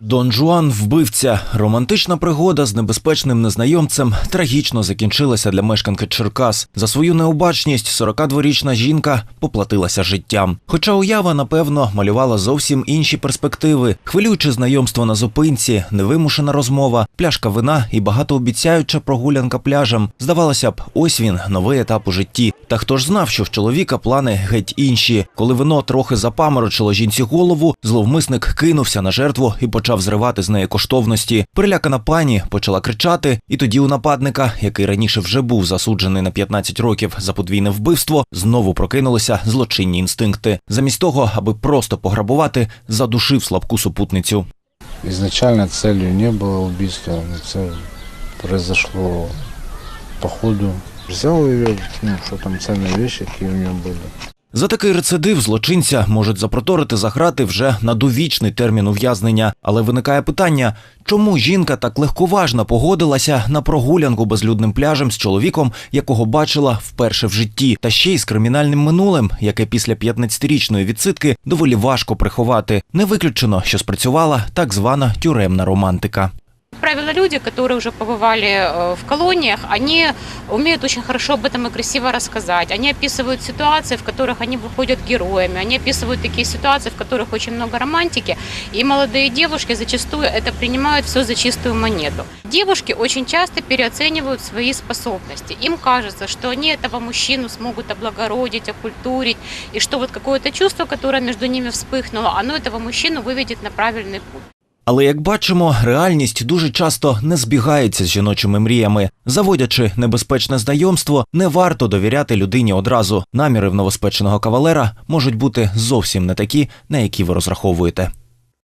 Дон Жуан вбивця. Романтична пригода з небезпечним незнайомцем трагічно закінчилася для мешканки Черкас. За свою необачність 42-річна жінка поплатилася життям. Хоча уява, напевно, малювала зовсім інші перспективи. Хвилююче знайомство на зупинці, невимушена розмова, пляшка вина і багатообіцяюча прогулянка пляжем. Здавалося б, ось він новий етап у житті. Та хто ж знав, що в чоловіка плани геть інші. Коли вино трохи запаморочило жінці голову, зловмисник кинувся на жертву і почав зривати з неї коштовності. Перелякана пані почала кричати, і тоді у нападника, який раніше вже був засуджений на 15 років за подвійне вбивство, знову прокинулися злочинні інстинкти. Замість того, аби просто пограбувати, задушив слабку супутницю. Изначально целью не было убийства, это произошло по ходу. Взял ее, ну, что там ценные вещи, какие у нее были. За такий рецидив злочинця можуть запроторити за грати вже на довічний термін ув'язнення. Але виникає питання, чому жінка так легковажно погодилася на прогулянку безлюдним пляжем з чоловіком, якого бачила вперше в житті, та ще й з кримінальним минулим, яке після 15-річної відсидки доволі важко приховати. Не виключено, що спрацювала так звана тюремна романтика. Правило, люди, которые уже побывали э, в колониях, они умеют очень хорошо об этом и красиво рассказать. Они описывают ситуации, в которых они выходят героями. Они описывают такие ситуации, в которых очень много романтики. И молодые девушки зачастую это принимают все за чистую монету. Девушки очень часто переоценивают свои способности. Им кажется, что они этого мужчину смогут облагородить, окультурить, и что вот какое-то чувство, которое между ними вспыхнуло, оно этого мужчину выведет на правильный путь. Але як бачимо, реальність дуже часто не збігається з жіночими мріями. Заводячи небезпечне знайомство, не варто довіряти людині одразу. Наміри в новоспеченого кавалера можуть бути зовсім не такі, на які ви розраховуєте.